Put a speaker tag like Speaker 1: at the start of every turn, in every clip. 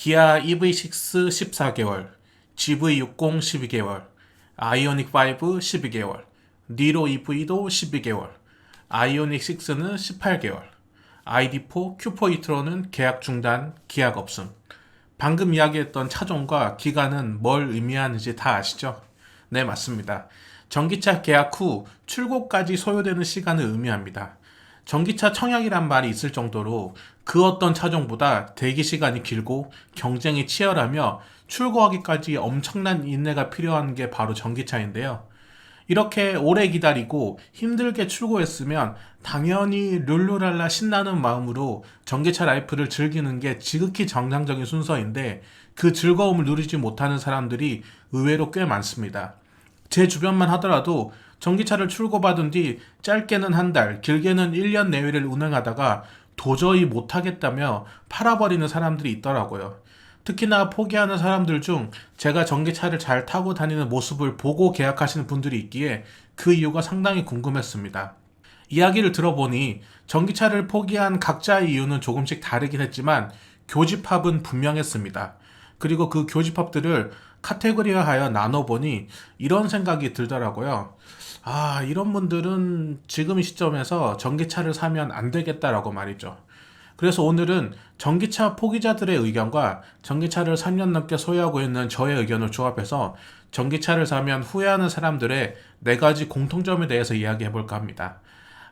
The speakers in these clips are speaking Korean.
Speaker 1: 기아 EV6 14개월, GV60 12개월, 아이오닉 5 12개월, 니로 EV도 12개월, 아이오닉 6는 18개월, ID4, Q4 이트로는 계약 중단, 기약 없음. 방금 이야기했던 차종과 기간은 뭘 의미하는지 다 아시죠? 네, 맞습니다. 전기차 계약 후 출고까지 소요되는 시간을 의미합니다. 전기차 청약이란 말이 있을 정도로 그 어떤 차종보다 대기 시간이 길고 경쟁이 치열하며 출고하기까지 엄청난 인내가 필요한 게 바로 전기차인데요. 이렇게 오래 기다리고 힘들게 출고했으면 당연히 룰루랄라 신나는 마음으로 전기차 라이프를 즐기는 게 지극히 정상적인 순서인데 그 즐거움을 누리지 못하는 사람들이 의외로 꽤 많습니다. 제 주변만 하더라도 전기차를 출고받은 뒤 짧게는 한 달, 길게는 1년 내외를 운행하다가 도저히 못하겠다며 팔아버리는 사람들이 있더라고요. 특히나 포기하는 사람들 중 제가 전기차를 잘 타고 다니는 모습을 보고 계약하시는 분들이 있기에 그 이유가 상당히 궁금했습니다. 이야기를 들어보니 전기차를 포기한 각자의 이유는 조금씩 다르긴 했지만 교집합은 분명했습니다. 그리고 그 교집합들을 카테고리화하여 나눠보니 이런 생각이 들더라고요. 아, 이런 분들은 지금 이 시점에서 전기차를 사면 안 되겠다라고 말이죠. 그래서 오늘은 전기차 포기자들의 의견과 전기차를 3년 넘게 소유하고 있는 저의 의견을 조합해서 전기차를 사면 후회하는 사람들의 네 가지 공통점에 대해서 이야기해 볼까 합니다.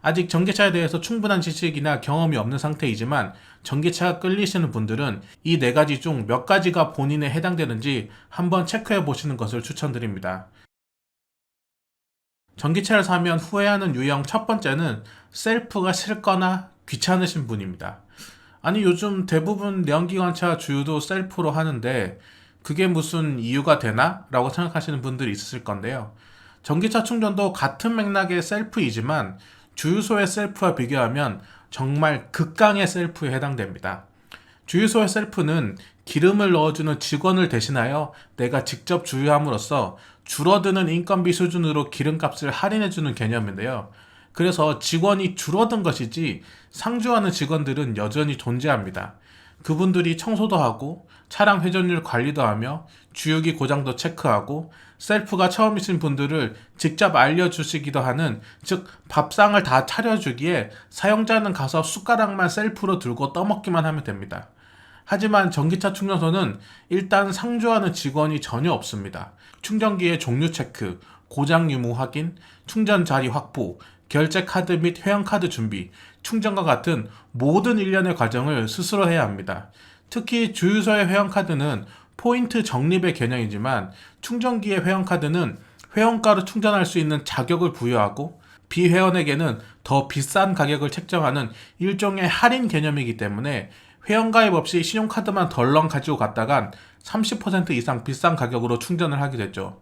Speaker 1: 아직 전기차에 대해서 충분한 지식이나 경험이 없는 상태이지만 전기차가 끌리시는 분들은 이 네 가지 중 몇 가지가 본인에 해당되는지 한번 체크해 보시는 것을 추천드립니다. 전기차를 사면 후회하는 유형 첫 번째는 셀프가 싫거나 귀찮으신 분입니다. 아니 요즘 대부분 내연기관차 주유도 셀프로 하는데 그게 무슨 이유가 되나? 라고 생각하시는 분들이 있으실 건데요. 전기차 충전도 같은 맥락의 셀프이지만 주유소의 셀프와 비교하면 정말 극강의 셀프에 해당됩니다. 주유소의 셀프는 기름을 넣어주는 직원을 대신하여 내가 직접 주유함으로써 줄어드는 인건비 수준으로 기름값을 할인해주는 개념인데요. 그래서 직원이 줄어든 것이지 상주하는 직원들은 여전히 존재합니다. 그분들이 청소도 하고 차량 회전율 관리도 하며 주유기 고장도 체크하고 셀프가 처음이신 분들을 직접 알려주시기도 하는 즉 밥상을 다 차려주기에 사용자는 가서 숟가락만 셀프로 들고 떠먹기만 하면 됩니다. 하지만 전기차 충전소는 일단 상주하는 직원이 전혀 없습니다. 충전기의 종류 체크, 고장 유무 확인, 충전 자리 확보, 결제 카드 및 회원 카드 준비, 충전과 같은 모든 일련의 과정을 스스로 해야 합니다. 특히 주유소의 회원 카드는 포인트 적립의 개념이지만 충전기의 회원 카드는 회원가로 충전할 수 있는 자격을 부여하고 비회원에게는 더 비싼 가격을 책정하는 일종의 할인 개념이기 때문에 회원가입 없이 신용카드만 덜렁 가지고 갔다간 30% 이상 비싼 가격으로 충전을 하게 되죠.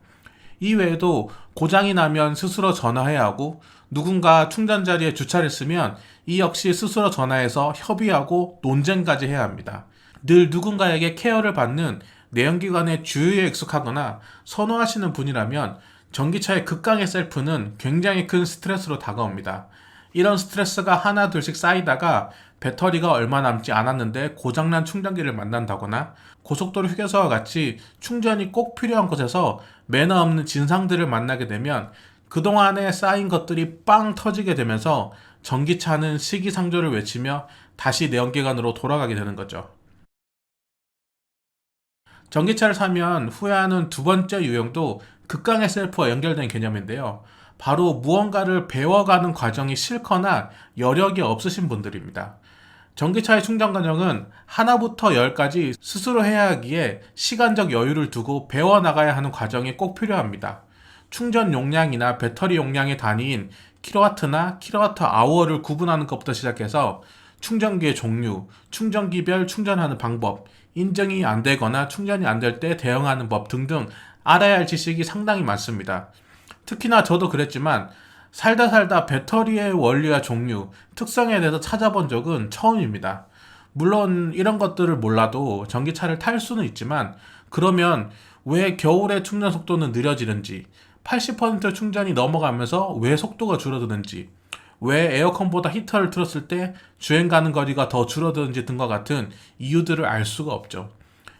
Speaker 1: 이외에도 고장이 나면 스스로 전화해야 하고 누군가 충전 자리에 주차를 쓰면 이 역시 스스로 전화해서 협의하고 논쟁까지 해야 합니다. 늘 누군가에게 케어를 받는 내연기관의 주유에 익숙하거나 선호하시는 분이라면 전기차의 극강의 셀프는 굉장히 큰 스트레스로 다가옵니다. 이런 스트레스가 하나 둘씩 쌓이다가 배터리가 얼마 남지 않았는데 고장난 충전기를 만난다거나 고속도로 휴게소와 같이 충전이 꼭 필요한 곳에서 매너 없는 진상들을 만나게 되면 그동안에 쌓인 것들이 빵 터지게 되면서 전기차는 시기상조를 외치며 다시 내연기관으로 돌아가게 되는 거죠. 전기차를 사면 후회하는 두 번째 유형도 극강의 셀프와 연결된 개념인데요. 바로 무언가를 배워가는 과정이 싫거나 여력이 없으신 분들입니다. 전기차의 충전 과정은 하나부터 열까지 스스로 해야 하기에 시간적 여유를 두고 배워나가야 하는 과정이 꼭 필요합니다. 충전 용량이나 배터리 용량의 단위인 킬로와트나 킬로와트 아워를 구분하는 것부터 시작해서 충전기의 종류, 충전기별 충전하는 방법, 인증이 안 되거나 충전이 안 될 때 대응하는 법 등등 알아야 할 지식이 상당히 많습니다. 특히나 저도 그랬지만 살다 살다 배터리의 원리와 종류, 특성에 대해서 찾아본 적은 처음입니다. 물론 이런 것들을 몰라도 전기차를 탈 수는 있지만 그러면 왜 겨울에 충전 속도는 느려지는지, 80% 충전이 넘어가면서 왜 속도가 줄어드는지, 왜 에어컨보다 히터를 틀었을 때 주행 가는 거리가 더 줄어드는지 등과 같은 이유들을 알 수가 없죠.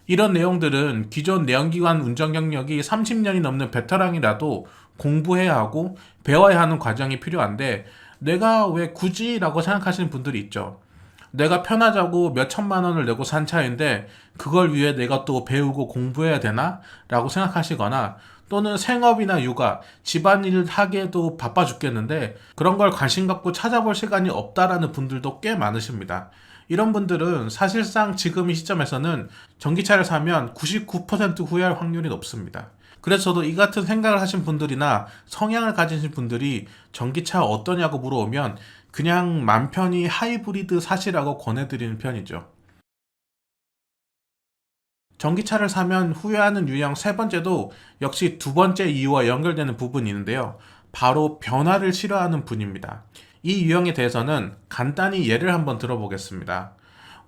Speaker 1: 이런 내용들은 기존 내연기관 운전 경력이 30년이 넘는 베테랑이라도 공부해야 하고 배워야 하는 과정이 필요한데 내가 왜 굳이 라고 생각하시는 분들이 있죠. 내가 편하자고 몇 천만 원을 내고 산 차인데 그걸 위해 내가 또 배우고 공부해야 되나? 라고 생각하시거나 또는 생업이나 육아, 집안일 하기에도 바빠 죽겠는데 그런 걸 관심 갖고 찾아볼 시간이 없다라는 분들도 꽤 많으십니다. 이런 분들은 사실상 지금 이 시점에서는 전기차를 사면 99% 후회할 확률이 높습니다. 그래서 저도 이 같은 생각을 하신 분들이나 성향을 가지신 분들이 전기차 어떠냐고 물어오면 그냥 맘 편히 하이브리드 사시라고 권해드리는 편이죠. 전기차를 사면 후회하는 유형 세 번째도 역시 두 번째 이유와 연결되는 부분이 있는데요. 바로 변화를 싫어하는 분입니다. 이 유형에 대해서는 간단히 예를 한번 들어보겠습니다.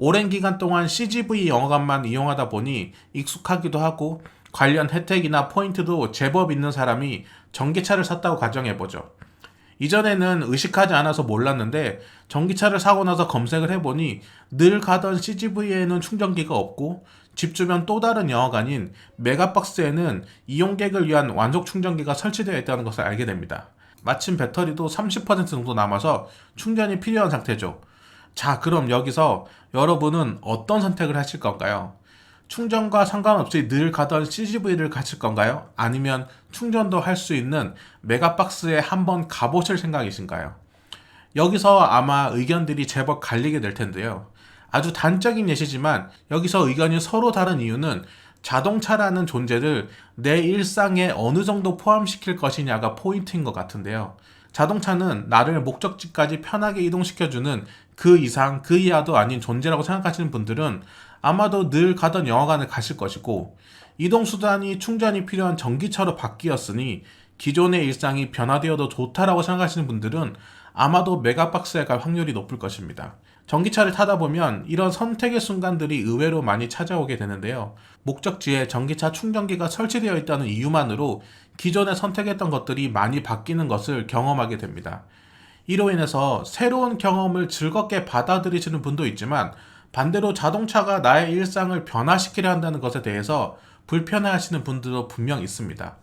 Speaker 1: 오랜 기간 동안 CGV 영화관만 이용하다 보니 익숙하기도 하고 관련 혜택이나 포인트도 제법 있는 사람이 전기차를 샀다고 가정해보죠. 이전에는 의식하지 않아서 몰랐는데 전기차를 사고 나서 검색을 해보니 늘 가던 CGV에는 충전기가 없고 집 주변 또 다른 영화관인 메가박스에는 이용객을 위한 완속 충전기가 설치되어 있다는 것을 알게 됩니다. 마침 배터리도 30% 정도 남아서 충전이 필요한 상태죠. 자, 그럼 여기서 여러분은 어떤 선택을 하실 건가요? 충전과 상관없이 늘 가던 CGV를 가실 건가요? 아니면 충전도 할 수 있는 메가박스에 한번 가보실 생각이신가요? 여기서 아마 의견들이 제법 갈리게 될 텐데요. 아주 단적인 예시지만 여기서 의견이 서로 다른 이유는 자동차라는 존재를 내 일상에 어느 정도 포함시킬 것이냐가 포인트인 것 같은데요. 자동차는 나를 목적지까지 편하게 이동시켜주는 그 이상, 그 이하도 아닌 존재라고 생각하시는 분들은 아마도 늘 가던 영화관을 가실 것이고, 이동수단이 충전이 필요한 전기차로 바뀌었으니 기존의 일상이 변화되어도 좋다라고 생각하시는 분들은 아마도 메가박스에 갈 확률이 높을 것입니다. 전기차를 타다 보면 이런 선택의 순간들이 의외로 많이 찾아오게 되는데요. 목적지에 전기차 충전기가 설치되어 있다는 이유만으로 기존에 선택했던 것들이 많이 바뀌는 것을 경험하게 됩니다. 이로 인해서 새로운 경험을 즐겁게 받아들이시는 분도 있지만 반대로 자동차가 나의 일상을 변화시키려 한다는 것에 대해서 불편해 하시는 분들도 분명 있습니다.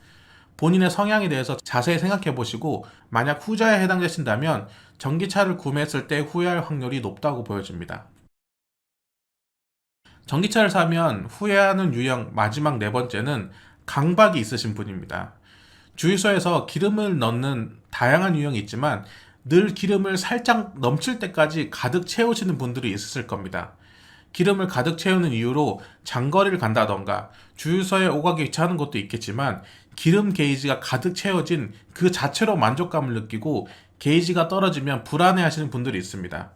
Speaker 1: 본인의 성향에 대해서 자세히 생각해 보시고 만약 후자에 해당되신다면 전기차를 구매했을 때 후회할 확률이 높다고 보여집니다. 전기차를 사면 후회하는 유형 마지막 네 번째는 강박이 있으신 분입니다. 주유소에서 기름을 넣는 다양한 유형이 있지만 늘 기름을 살짝 넘칠 때까지 가득 채우시는 분들이 있으실 겁니다. 기름을 가득 채우는 이유로 장거리를 간다던가 주유소에 오가기 귀찮은 것도 있겠지만 기름 게이지가 가득 채워진 그 자체로 만족감을 느끼고 게이지가 떨어지면 불안해 하시는 분들이 있습니다.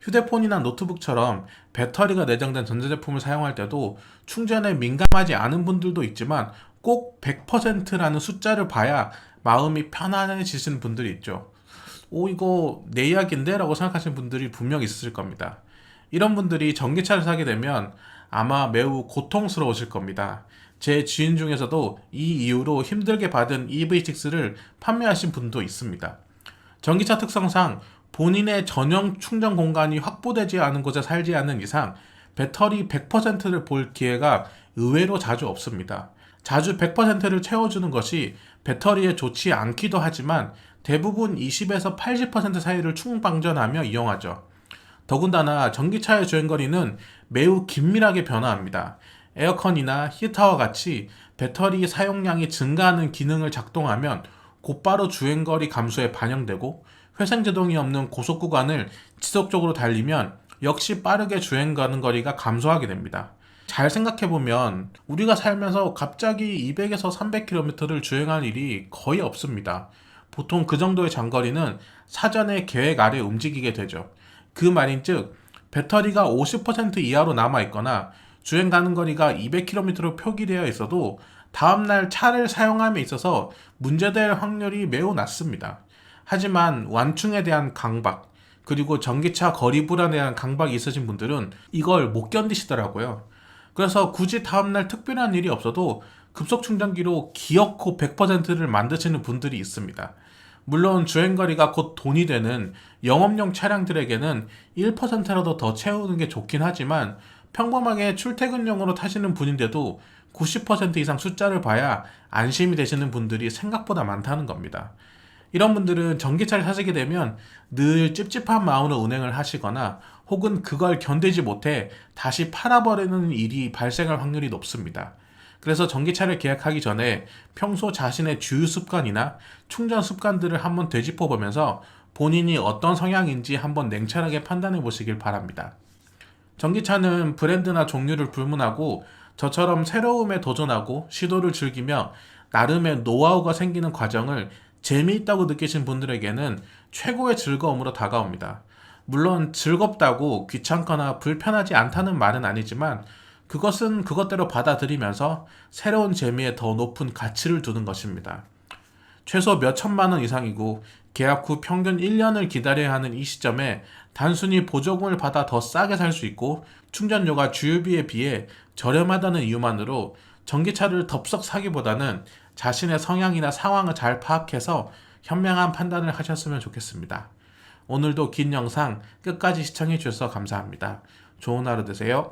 Speaker 1: 휴대폰이나 노트북처럼 배터리가 내장된 전자제품을 사용할 때도 충전에 민감하지 않은 분들도 있지만 꼭 100%라는 숫자를 봐야 마음이 편안해지시는 분들이 있죠. 오, 이거 내 이야기인데? 라고 생각하시는 분들이 분명 있으실 겁니다. 이런 분들이 전기차를 사게 되면 아마 매우 고통스러우실 겁니다. 제 지인 중에서도 이 이유로 힘들게 받은 EV6를 판매하신 분도 있습니다. 전기차 특성상 본인의 전용 충전 공간이 확보되지 않은 곳에 살지 않는 이상 배터리 100%를 볼 기회가 의외로 자주 없습니다. 자주 100%를 채워주는 것이 배터리에 좋지 않기도 하지만 대부분 20에서 80% 사이를 충방전하며 이용하죠. 더군다나 전기차의 주행거리는 매우 긴밀하게 변화합니다. 에어컨이나 히터와 같이 배터리 사용량이 증가하는 기능을 작동하면 곧바로 주행거리 감소에 반영되고 회생제동이 없는 고속 구간을 지속적으로 달리면 역시 빠르게 주행 가는 거리가 감소하게 됩니다. 잘 생각해보면 우리가 살면서 갑자기 200에서 300km를 주행할 일이 거의 없습니다. 보통 그 정도의 장거리는 사전에 계획 아래 움직이게 되죠. 그 말인 즉 배터리가 50% 이하로 남아 있거나 주행 가는 거리가 200km로 표기되어 있어도 다음날 차를 사용함에 있어서 문제될 확률이 매우 낮습니다. 하지만 완충에 대한 강박, 그리고 전기차 거리 불안에 대한 강박이 있으신 분들은 이걸 못 견디시더라고요. 그래서 굳이 다음날 특별한 일이 없어도 급속 충전기로 기어코 100%를 만드시는 분들이 있습니다. 물론 주행거리가 곧 돈이 되는 영업용 차량들에게는 1%라도 더 채우는 게 좋긴 하지만 평범하게 출퇴근용으로 타시는 분인데도 90% 이상 숫자를 봐야 안심이 되시는 분들이 생각보다 많다는 겁니다. 이런 분들은 전기차를 사시게 되면 늘 찝찝한 마음으로 운행을 하시거나 혹은 그걸 견디지 못해 다시 팔아버리는 일이 발생할 확률이 높습니다. 그래서 전기차를 계약하기 전에 평소 자신의 주유 습관이나 충전 습관들을 한번 되짚어 보면서 본인이 어떤 성향인지 한번 냉철하게 판단해 보시길 바랍니다. 전기차는 브랜드나 종류를 불문하고 저처럼 새로움에 도전하고 시도를 즐기며 나름의 노하우가 생기는 과정을 재미있다고 느끼신 분들에게는 최고의 즐거움으로 다가옵니다. 물론 즐겁다고 귀찮거나 불편하지 않다는 말은 아니지만 그것은 그것대로 받아들이면서 새로운 재미에 더 높은 가치를 두는 것입니다. 최소 몇 천만 원 이상이고 계약 후 평균 1년을 기다려야 하는 이 시점에 단순히 보조금을 받아 더 싸게 살 수 있고 충전료가 주유비에 비해 저렴하다는 이유만으로 전기차를 덥석 사기보다는 자신의 성향이나 상황을 잘 파악해서 현명한 판단을 하셨으면 좋겠습니다. 오늘도 긴 영상 끝까지 시청해 주셔서 감사합니다. 좋은 하루 되세요.